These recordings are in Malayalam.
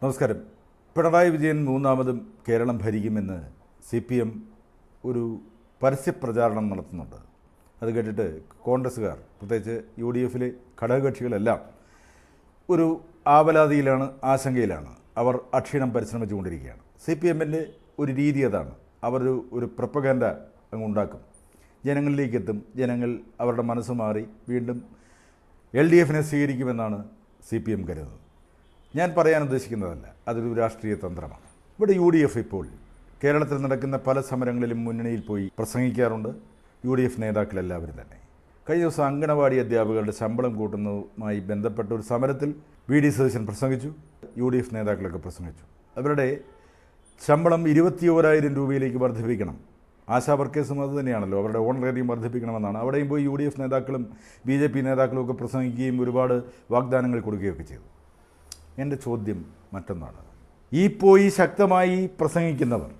നമസ്കാരം. പിണറായി വിജയൻ മൂന്നാമതും കേരളം ഭരിക്കുമെന്ന് സി പി എം ഒരു പരസ്യപ്രചാരണം നടത്തുന്നുണ്ട്. അത് കേട്ടിട്ട് കോൺഗ്രസ്സുകാർ പ്രത്യേകിച്ച് യു ഡി എഫിലെ ഘടകകക്ഷികളെല്ലാം ഒരു ആവലാതിയിലാണ് ആശങ്കയിലാണ്. അവർ അക്ഷീണം പരിശ്രമിച്ചുകൊണ്ടിരിക്കുകയാണ്. സി പി എമ്മിന്റെ ഒരു രീതി അതാണ്. അവർ ഒരു പ്രപ്പഗാൻഡ അങ്ങ് ഉണ്ടാക്കും ജനങ്ങളിലേക്ക് എത്തും ജനങ്ങൾ അവരുടെ മനസ്സ് മാറി വീണ്ടും എൽ ഡി എഫിനെ സ്വീകരിക്കുമെന്നാണ് സി പി എം കരുതുന്നത്. ഞാൻ പറയാൻ ഉദ്ദേശിക്കുന്നതല്ല. അതൊരു രാഷ്ട്രീയ തന്ത്രമാണ്. ഇവിടെ യു ഡി എഫ് ഇപ്പോൾ കേരളത്തിൽ നടക്കുന്ന പല സമരങ്ങളിലും മുന്നണിയിൽ പോയി പ്രസംഗിക്കാറുണ്ട്. യു ഡി എഫ് നേതാക്കളെല്ലാവരും തന്നെ. കഴിഞ്ഞ ദിവസം അങ്കണവാടി അധ്യാപകരുടെ ശമ്പളം കൂട്ടുന്നതുമായി ബന്ധപ്പെട്ട ഒരു സമരത്തിൽ വി ഡി സതീശൻ പ്രസംഗിച്ചു. യു ഡി എഫ് നേതാക്കളൊക്കെ പ്രസംഗിച്ചു. അവരുടെ ശമ്പളം ഇരുപത്തി ഓരായിരം രൂപയിലേക്ക് വർദ്ധിപ്പിക്കണം. ആശാ വർക്കേഴ്സും അത് തന്നെയാണല്ലോ. അവരുടെ ഓണറേറിയം വർദ്ധിപ്പിക്കണമെന്നാണ്. അവിടെയും പോയി യു ഡി എഫ് നേതാക്കളും ബി ജെ പി നേതാക്കളും ഒക്കെ പ്രസംഗിക്കുകയും ഒരുപാട് വാഗ്ദാനങ്ങൾ കൊടുക്കുകയൊക്കെ ചെയ്തു. എന്റെ ചോദ്യം മറ്റൊന്നാണ്. ഈ പോയി ശക്തമായി പ്രസംഗിക്കുന്നവർ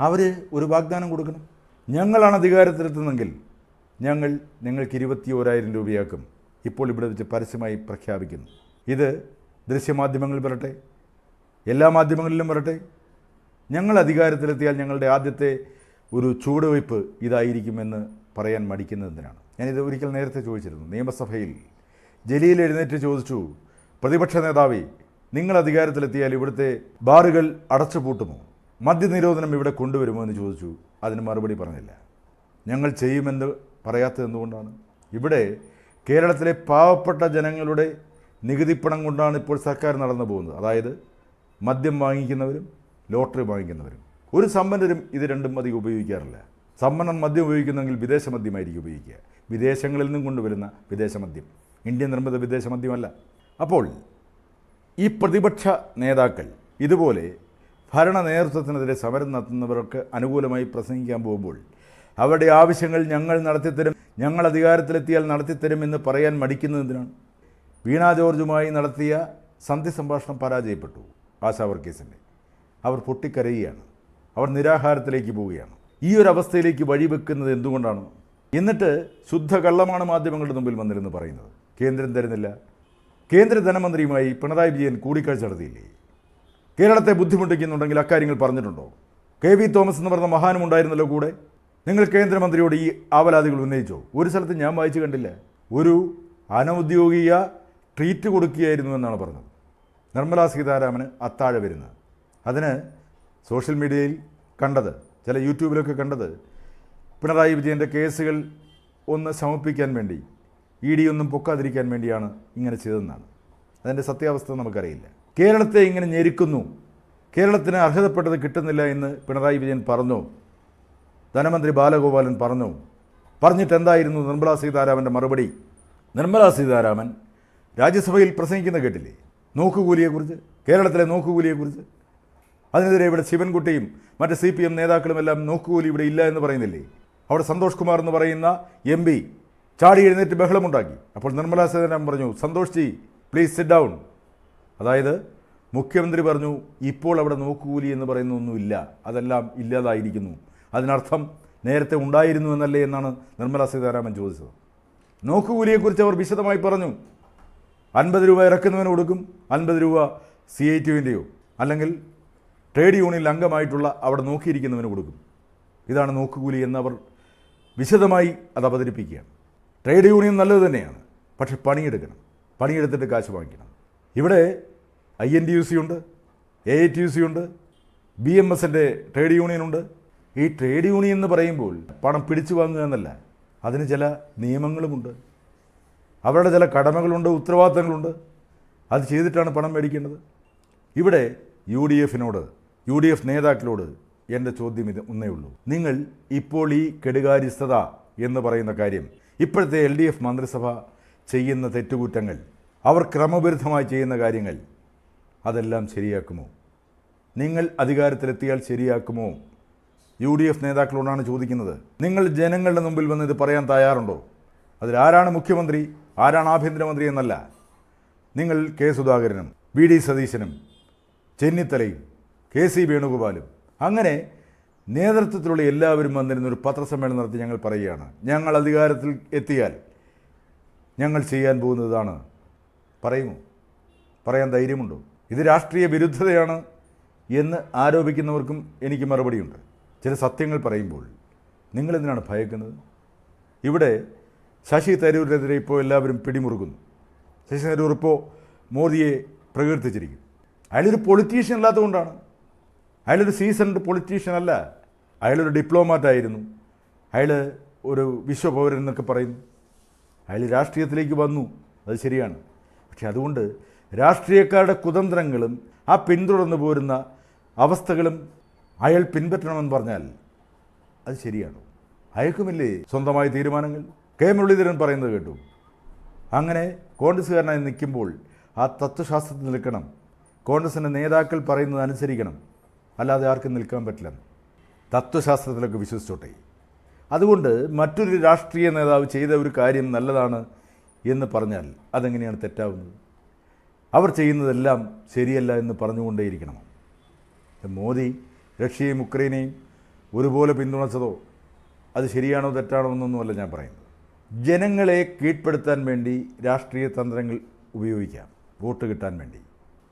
അവർ ഒരു വാഗ്ദാനം കൊടുക്കണം. ഞങ്ങളാണ് അധികാരത്തിലെത്തുന്നതെങ്കിൽ ഞങ്ങൾ നിങ്ങൾക്ക് ഇരുപത്തി ഓരായിരം രൂപയാക്കും. ഇപ്പോൾ ഇവിടെ വെച്ച് പരസ്യമായി പ്രഖ്യാപിക്കുന്നു. ഇത് ദൃശ്യമാധ്യമങ്ങളിൽ വരട്ടെ എല്ലാ മാധ്യമങ്ങളിലും വരട്ടെ. ഞങ്ങൾ അധികാരത്തിലെത്തിയാൽ ഞങ്ങളുടെ ആദ്യത്തെ ഒരു ചുവടുവയ്പ് ഇതായിരിക്കുമെന്ന് പറയാൻ മടിക്കുന്നതിനാണ് ഞാനിത് ഒരിക്കൽ നേരത്തെ ചോദിച്ചിരുന്നു. നിയമസഭയിൽ ജലീൽ എഴുന്നേറ്റ് ചോദിച്ചു പ്രതിപക്ഷ നേതാവി നിങ്ങൾ അധികാരത്തിലെത്തിയാൽ ഇവിടുത്തെ ബാറുകൾ അടച്ചുപൂട്ടുമോ? മദ്യനിരോധനം ഇവിടെ കൊണ്ടുവരുമോ എന്ന് ചോദിച്ചു. അതിന് മറുപടി പറഞ്ഞില്ല. ഞങ്ങൾ ചെയ്യുമെന്ന് പറയാത്തത് എന്തുകൊണ്ടാണ്? ഇവിടെ കേരളത്തിലെ പാവപ്പെട്ട ജനങ്ങളുടെ നികുതിപ്പണം കൊണ്ടാണ് ഇപ്പോൾ സർക്കാർ നടന്നു പോകുന്നത്. അതായത് മദ്യം വാങ്ങിക്കുന്നവരും ലോട്ടറി വാങ്ങിക്കുന്നവരും. ഒരു സമ്പന്നരും ഇത് രണ്ടും അധികം ഉപയോഗിക്കാറില്ല. സമ്പന്നൻ മദ്യം ഉപയോഗിക്കുന്നെങ്കിൽ വിദേശ മദ്യമായിരിക്കും ഉപയോഗിക്കുക. വിദേശങ്ങളിൽ നിന്നും കൊണ്ടുവരുന്ന വിദേശ മദ്യം. ഇന്ത്യൻ നിർമ്മിത വിദേശ മദ്യമല്ല. അപ്പോൾ ഈ പ്രതിപക്ഷ നേതാക്കൾ ഇതുപോലെ ഭരണ നേതൃത്വത്തിനെതിരെ സമരം നടത്തുന്നവർക്ക് അനുകൂലമായി പ്രസംഗിക്കാൻ പോകുമ്പോൾ അവരുടെ ആവശ്യങ്ങൾ ഞങ്ങൾ നടത്തിത്തരും ഞങ്ങൾ അധികാരത്തിലെത്തിയാൽ നടത്തിത്തരും എന്ന് പറയാൻ മടിക്കുന്നതിനാണ് വീണ ജോർജുമായി നടത്തിയ സന്ധി സംഭാഷണം പരാജയപ്പെട്ടു ആശാ വർഗീസിന്റെ അവർ പൊട്ടിക്കരയുകയാണ്. അവർ നിരാഹാരത്തിലേക്ക് പോവുകയാണ്. ഈ ഒരു അവസ്ഥയിലേക്ക് വഴിവെക്കുന്നത് എന്തുകൊണ്ടാണ്? എന്നിട്ട് ശുദ്ധ കള്ളമാണ് മാധ്യമങ്ങളുടെ മുമ്പിൽ വന്നിരുന്ന് പറയുന്നത്. കേന്ദ്രം തരുന്നില്ല. കേന്ദ്ര ധനമന്ത്രിയുമായി പിണറായി വിജയൻ കൂടിക്കാഴ്ച നടത്തിയില്ലേ? കേരളത്തെ ബുദ്ധിമുട്ടിക്കുന്നുണ്ടെങ്കിൽ അക്കാര്യങ്ങൾ പറഞ്ഞിട്ടുണ്ടോ? കെ വി തോമസ് എന്ന് പറഞ്ഞ മഹാനും ഉണ്ടായിരുന്നല്ലോ കൂടെ? നിങ്ങൾ കേന്ദ്രമന്ത്രിയോട് ഈ ആവലാതികൾ ഉന്നയിച്ചോ? ഒരു സ്ഥലത്ത് ഞാൻ വായിച്ചു കണ്ടില്ല. ഒരു അനൗദ്യോഗിക ട്രീറ്റ് കൊടുക്കുകയായിരുന്നു എന്നാണ് പറഞ്ഞത്. നിർമ്മലാ സീതാരാമന് അത്താഴ വരുന്നത്. അതിന് സോഷ്യൽ മീഡിയയിൽ കണ്ടത് ചില യൂട്യൂബിലൊക്കെ കണ്ടത് പിണറായി വിജയന്റെ കേസുകൾ ഒന്ന് സമർപ്പിക്കാൻ വേണ്ടി ഇ ഡി ഒന്നും പൊക്കാതിരിക്കാൻ വേണ്ടിയാണ് ഇങ്ങനെ ചെയ്തതെന്നാണ്. അതിന്റെ സത്യാവസ്ഥ നമുക്കറിയില്ല. കേരളത്തെ ഇങ്ങനെ ഞെരുക്കുന്നു. കേരളത്തിന് അർഹതപ്പെട്ടത് കിട്ടുന്നില്ല എന്ന് പിണറായി വിജയൻ പറഞ്ഞു. ധനമന്ത്രി ബാലഗോപാലൻ പറഞ്ഞു. പറഞ്ഞിട്ട് എന്തായിരുന്നു നിർമ്മലാ സീതാരാമന്റെ മറുപടി? നിർമ്മലാ സീതാരാമൻ രാജ്യസഭയിൽ പ്രസംഗിക്കുന്ന കേട്ടില്ലേ? നോക്കുകൂലിയെക്കുറിച്ച് കേരളത്തിലെ നോക്കുകൂലിയെക്കുറിച്ച്. അതിനെതിരെ ഇവിടെ ശിവൻകുട്ടിയും മറ്റ് സി പി എം നേതാക്കളുമെല്ലാം നോക്കുകൂലി ഇവിടെ ഇല്ല എന്ന് പറയുന്നില്ലേ? അവിടെ സന്തോഷ് കുമാർ എന്ന് പറയുന്ന എം ചാടി എഴുന്നേറ്റ് ബഹളമുണ്ടാക്കി. അപ്പോൾ നിർമ്മലാ സീതാരാമൻ പറഞ്ഞു Santosh ji please sit down അതായത് മുഖ്യമന്ത്രി പറഞ്ഞു ഇപ്പോൾ അവിടെ നോക്കുകൂലി എന്ന് പറയുന്ന ഒന്നുമില്ല അതെല്ലാം ഇല്ലാതായിരിക്കുന്നു. അതിനർത്ഥം നേരത്തെ ഉണ്ടായിരുന്നു എന്നല്ലേ എന്നാണ് നിർമ്മലാ സീതാരാമൻ ചോദിച്ചത്. നോക്കുകൂലിയെക്കുറിച്ച് അവർ വിശദമായി പറഞ്ഞു. അൻപത് രൂപ ഇറക്കുന്നവന് കൊടുക്കും. അൻപത് രൂപ സി ഐ ടിയുവിന്റെയോ അല്ലെങ്കിൽ ട്രേഡ് യൂണിയൻ അംഗമായിട്ടുള്ള അവിടെ നോക്കിയിരിക്കുന്നവന് കൊടുക്കും. ഇതാണ് നോക്കുകൂലി എന്നവർ വിശദമായി അത് അവതരിപ്പിക്കുകയാണ്. ട്രേഡ് യൂണിയൻ നല്ലത് തന്നെയാണ്. പക്ഷെ പണിയെടുക്കണം. പണിയെടുത്തിട്ട് കാശ് വാങ്ങിക്കണം. ഇവിടെ I N T U C ഉണ്ട് A I T U C ഉണ്ട് ബി എം എസിന്റെ ട്രേഡ് യൂണിയൻ ഉണ്ട്. ഈ ട്രേഡ് യൂണിയൻ എന്ന് പറയുമ്പോൾ പണം പിടിച്ചു വാങ്ങുക എന്നല്ല അതിന് ചില നിയമങ്ങളുമുണ്ട്. അവരുടെ ചില കടമകളുണ്ട് ഉത്തരവാദിത്തങ്ങളുണ്ട്. അത് ചെയ്തിട്ടാണ് പണം മേടിക്കേണ്ടത്. ഇവിടെ യു ഡി എഫിനോട് യു ഡി എഫ് നേതാക്കളോട് എന്റെ ചോദ്യം ഇത് ഒന്നേ ഉള്ളൂ. നിങ്ങൾ ഇപ്പോൾ ഈ കെടുകാര്യസ്ഥത എന്ന് പറയുന്ന കാര്യം ഇപ്പോഴത്തെ എൽ ഡി എഫ് മന്ത്രിസഭ ചെയ്യുന്ന തെറ്റുകുറ്റങ്ങൾ അവർ ക്രമവിരുദ്ധമായി ചെയ്യുന്ന കാര്യങ്ങൾ അതെല്ലാം ശരിയാക്കുമോ? നിങ്ങൾ അധികാരത്തിലെത്തിയാൽ ശരിയാക്കുമോ? യു ഡി എഫ് നേതാക്കളോടാണ് ചോദിക്കുന്നത്. നിങ്ങൾ ജനങ്ങളുടെ മുമ്പിൽ വന്ന് ഇത് പറയാൻ തയ്യാറുണ്ടോ? അതിലാരാണ് മുഖ്യമന്ത്രി? ആരാണ് ആഭ്യന്തരമന്ത്രി എന്നല്ല. നിങ്ങൾ കെ സുധാകരനും വി ഡി സതീശനും ചെന്നിത്തലയും കെ സി വേണുഗോപാലും അങ്ങനെ നേതൃത്വത്തിലുള്ള എല്ലാവരും വന്നിരുന്ന ഒരു പത്രസമ്മേളനം നടത്തി ഞങ്ങൾ പറയുകയാണ് ഞങ്ങൾ അധികാരത്തിൽ എത്തിയാൽ ഞങ്ങൾ ചെയ്യാൻ പോകുന്നതാണ് പറയുമോ? പറയാൻ ധൈര്യമുണ്ടോ? ഇത് രാഷ്ട്രീയ വിരുദ്ധതയാണ് എന്ന് ആരോപിക്കുന്നവർക്കും എനിക്ക് മറുപടിയുണ്ട്. ചില സത്യങ്ങൾ പറയുമ്പോൾ നിങ്ങളെന്തിനാണ് ഭയക്കുന്നത്? ഇവിടെ ശശി തരൂരിനെതിരെ ഇപ്പോൾ എല്ലാവരും പിടിമുറുക്കുന്നു. ശശി തരൂർ ഇപ്പോൾ മോദിയെ പ്രകീർത്തിച്ചിരിക്കും അയാളൊരു പൊളിറ്റീഷ്യൻ അല്ലാത്തതുകൊണ്ടാണ്. അയാളൊരു സീസൺഡ് പൊളിറ്റീഷ്യൻ അല്ല. അയാളൊരു ഡിപ്ലോമാറ്റായിരുന്നു. അയാൾ ഒരു വിശ്വപൗരൻ എന്നൊക്കെ പറയുന്നു. അയാൾ രാഷ്ട്രീയത്തിലേക്ക് വന്നു. അത് ശരിയാണ്. പക്ഷെ അതുകൊണ്ട് രാഷ്ട്രീയക്കാരുടെ കുതന്ത്രങ്ങളും ആ പിന്തുടർന്നു പോരുന്ന അവസ്ഥകളും അയാൾ പിൻപറ്റണമെന്ന് പറഞ്ഞാൽ അത് ശരിയാണോ. അയക്കുമില്ലേ സ്വന്തമായ തീരുമാനങ്ങൾ? കെ മുരളീധരൻ പറയുന്നത് കേട്ടു. അങ്ങനെ കോൺഗ്രസ്സുകാരനായി നിൽക്കുമ്പോൾ ആ തത്വശാസ്ത്രത്തിൽ നിൽക്കണം. കോൺഗ്രസിന്റെ നേതാക്കൾ പറയുന്നത് അനുസരിക്കണം. അല്ലാതെ ആർക്കും നിൽക്കാൻ പറ്റില്ല. തത്വശാസ്ത്രത്തിലൊക്കെ വിശ്വസിച്ചോട്ടെ. അതുകൊണ്ട് മറ്റൊരു രാഷ്ട്രീയ നേതാവ് ചെയ്ത ഒരു കാര്യം നല്ലതാണ് എന്ന് പറഞ്ഞാൽ അതെങ്ങനെയാണ് തെറ്റാവുന്നത്? അവർ ചെയ്യുന്നതെല്ലാം ശരിയല്ല എന്ന് പറഞ്ഞുകൊണ്ടേയിരിക്കണം. മോദി റഷ്യയും ഉക്രൈനെയും ഒരുപോലെ പിന്തുണച്ചതോ? അത് ശരിയാണോ തെറ്റാണോ എന്നൊന്നുമല്ല ഞാൻ പറയുന്നത്. ജനങ്ങളെ കീഴ്പ്പെടുത്താൻ വേണ്ടി രാഷ്ട്രീയ തന്ത്രങ്ങൾ ഉപയോഗിക്കാം. വോട്ട് കിട്ടാൻ വേണ്ടി.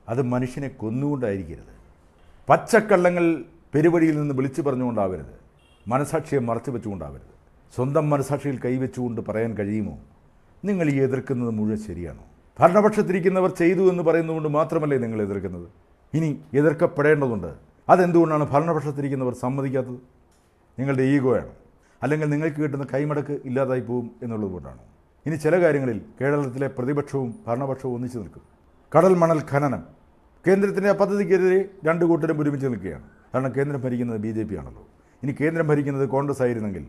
അത് മനുഷ്യനെ കൊന്നുകൊണ്ടായിരിക്കരുത്. പച്ചക്കള്ളങ്ങൾ പെരുവഴിയിൽ നിന്ന് വിളിച്ചു പറഞ്ഞുകൊണ്ടാവരുത്. മനസാക്ഷിയെ മറച്ചു വെച്ചുകൊണ്ടാവരുത്. സ്വന്തം മനസാക്ഷിയിൽ കൈവച്ചുകൊണ്ട് പറയാൻ കഴിയുമോ? നിങ്ങൾ ഈ എതിർക്കുന്നത് മുഴുവൻ ശരിയാണോ? ഭരണപക്ഷത്തിരിക്കുന്നവർ ചെയ്തു എന്ന് പറയുന്നതുകൊണ്ട് മാത്രമല്ലേ നിങ്ങൾ എതിർക്കുന്നത്? ഇനി എതിർക്കപ്പെടേണ്ടതുണ്ട്. അതെന്തുകൊണ്ടാണ് ഭരണപക്ഷത്തിരിക്കുന്നവർ സമ്മതിക്കാത്തത്? നിങ്ങളുടെ ഈഗോയാണ് അല്ലെങ്കിൽ നിങ്ങൾക്ക് കിട്ടുന്ന കൈമടക്ക് ഇല്ലാതായി പോകും എന്നുള്ളതുകൊണ്ടാണ് ഇനി ചില കാര്യങ്ങളിൽ കേരളത്തിലെ പ്രതിപക്ഷവും ഭരണപക്ഷവും ഒന്നിച്ചു നിൽക്കും. കടൽ മണൽ ഖനനം. കേന്ദ്രത്തിന്റെ പദ്ധതിക്കെതിരെ രണ്ട് കൂട്ടരും ഒരുമിച്ച് നിൽക്കുകയാണ്. കാരണം കേന്ദ്രം ഭരിക്കുന്നത് ബി ജെ പി ആണല്ലോ. ഇനി കേന്ദ്രം ഭരിക്കുന്നത് കോൺഗ്രസ് ആയിരുന്നെങ്കിൽ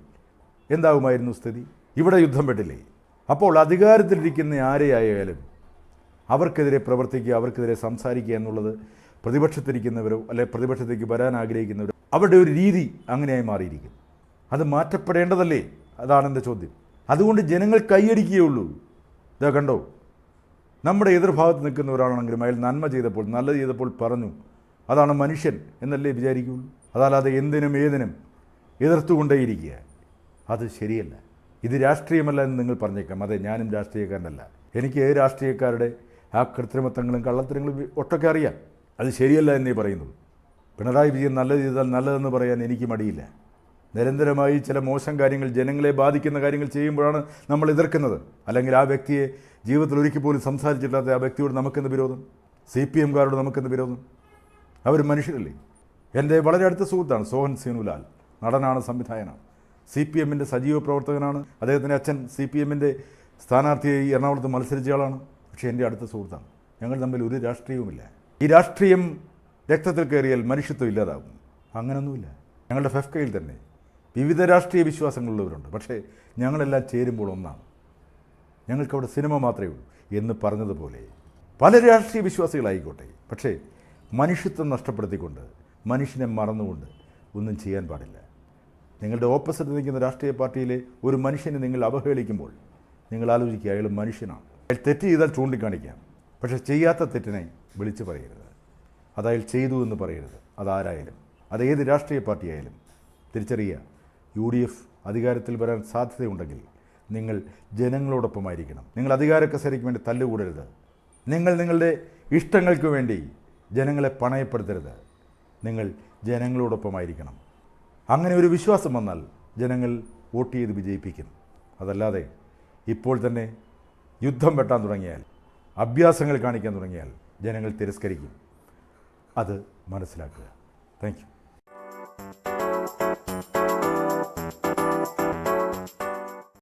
എന്താകുമായിരുന്നു സ്ഥിതി? ഇവിടെ യുദ്ധം പെട്ടില്ലേ? അപ്പോൾ അധികാരത്തിലിരിക്കുന്ന ആരെയായാലും അവർക്കെതിരെ പ്രവർത്തിക്കുക അവർക്കെതിരെ സംസാരിക്കുക എന്നുള്ളത് പ്രതിപക്ഷത്തിരിക്കുന്നവരോ അല്ലെ പ്രതിപക്ഷത്തേക്ക് വരാൻ ആഗ്രഹിക്കുന്നവരോ അവരുടെ ഒരു രീതി അങ്ങനെയായി മാറിയിരിക്കും. അത് മാറ്റപ്പെടേണ്ടതല്ലേ? അതാണ് എന്റെ ചോദ്യം. അതുകൊണ്ട് ജനങ്ങൾ കൈയടിക്കുകയുള്ളൂ ഇതാ കണ്ടോ? നമ്മുടെ എതിർഭാഗത്ത് നിൽക്കുന്നവരാണെങ്കിലും അയാൾ നന്മ ചെയ്തപ്പോൾ നല്ലത് ചെയ്തപ്പോൾ പറഞ്ഞു അതാണ് മനുഷ്യൻ എന്നല്ലേ വിചാരിക്കുള്ളൂ? അതല്ലാതെ എന്തിനും ഏതിനും എതിർത്തുകൊണ്ടേയിരിക്കുക. അത് ശരിയല്ല. ഇത് രാഷ്ട്രീയമല്ല എന്ന് നിങ്ങൾ പറഞ്ഞേക്കാം. അതെ ഞാനും രാഷ്ട്രീയക്കാരനല്ല. എനിക്ക് രാഷ്ട്രീയക്കാരുടെ ആ കൃത്രിമത്വങ്ങളും കള്ളത്തരങ്ങളും ഒട്ടൊക്കെ അറിയാം. അത് ശരിയല്ല എന്നേ പറയുന്നത് പിണറായി വിജയൻ നല്ല ചെയ്താൽ നല്ലതെന്ന് പറയാൻ എനിക്ക് മടിയില്ല. നിരന്തരമായി ചില മോശം കാര്യങ്ങൾ ജനങ്ങളെ ബാധിക്കുന്ന കാര്യങ്ങൾ ചെയ്യുമ്പോഴാണ് നമ്മൾ എതിർക്കുന്നത്. അല്ലെങ്കിൽ ആ വ്യക്തിയെ ജീവിതത്തിൽ ഒരിക്കൽ പോലും സംസാരിച്ചിട്ടില്ലാത്ത ആ വ്യക്തിയോട് നമുക്കെന്ത് വിരോധം? സി പി എംകാരോട് നമുക്കെന്ത് വിരോധം? അവർ മനുഷ്യരല്ലേ? എന്റെ വളരെ അടുത്ത സുഹൃത്താണ് സോഹൻ സീനുലാൽ നടനാണ് സംവിധായകനാണ്. സി പി എമ്മിന്റെ സജീവ പ്രവർത്തകനാണ്. അദ്ദേഹത്തിന്റെ അച്ഛൻ സി പി എമ്മിന്റെ സ്ഥാനാർത്ഥിയായി എറണാകുളത്ത് മത്സരിച്ചയാളാണ് പക്ഷേ എന്റെ അടുത്ത സുഹൃത്താണ്. ഞങ്ങൾ തമ്മിൽ ഒരു രാഷ്ട്രീയവുമില്ല. ഈ രാഷ്ട്രീയം രക്തത്തിൽ കയറിയാൽ മനുഷ്യത്വം ഇല്ലാതാകും. അങ്ങനൊന്നുമില്ല. ഞങ്ങളുടെ ഫെഫ്കയിൽ തന്നെ വിവിധ രാഷ്ട്രീയ വിശ്വാസങ്ങളുള്ളവരുണ്ട്. പക്ഷേ ഞങ്ങളെല്ലാം ചേരുമ്പോൾ ഒന്നാണ്. ഞങ്ങൾക്കവിടെ സിനിമ മാത്രമേ ഉള്ളൂ എന്ന് പറഞ്ഞതുപോലെ പല രാഷ്ട്രീയ വിശ്വാസികളായിക്കോട്ടെ. പക്ഷേ മനുഷ്യത്വം നഷ്ടപ്പെടുത്തിക്കൊണ്ട് മനുഷ്യനെ മറന്നുകൊണ്ട് ഒന്നും ചെയ്യാൻ പാടില്ല. നിങ്ങളുടെ ഓപ്പോസിറ്റ് നിൽക്കുന്ന രാഷ്ട്രീയ പാർട്ടിയിലെ ഒരു മനുഷ്യനെ നിങ്ങൾ അവഹേളിക്കുമ്പോൾ നിങ്ങൾ ആലോചിക്കുക അയാൾ മനുഷ്യനാണ്. അയാൾ തെറ്റ് ചെയ്താൽ ചൂണ്ടിക്കാണിക്കാം പക്ഷേ ചെയ്യാത്ത തെറ്റിനെ വിളിച്ചു പറയരുത്. അത് അയാൾ ചെയ്തു എന്ന് പറയരുത്. അതാരായാലും അത് ഏത് രാഷ്ട്രീയ പാർട്ടിയായാലും. തിരിച്ചറിയുക യു ഡി എഫ് അധികാരത്തിൽ വരാൻ സാധ്യതയുണ്ടെങ്കിൽ നിങ്ങൾ ജനങ്ങളോടൊപ്പമായിരിക്കണം. നിങ്ങൾ അധികാരക്കസരയ്ക്ക് വേണ്ടി തല്ലുകൂടരുത്. നിങ്ങൾ നിങ്ങളുടെ ഇഷ്ടങ്ങൾക്ക് വേണ്ടി ജനങ്ങളെ പണയപ്പെടുത്തരുത്. നിങ്ങൾ ജനങ്ങളോടൊപ്പമായിരിക്കണം. അങ്ങനെ ഒരു വിശ്വാസം വന്നാൽ ജനങ്ങൾ വോട്ട് ചെയ്ത് വിജയിപ്പിക്കും. അതല്ലാതെ ഇപ്പോൾ തന്നെ യുദ്ധം വെട്ടാൻ തുടങ്ങിയാൽ അഭ്യാസങ്ങൾ കാണിക്കാൻ തുടങ്ങിയാൽ ജനങ്ങൾ തിരസ്കരിക്കും. അത് മനസ്സിലാക്കുക. താങ്ക്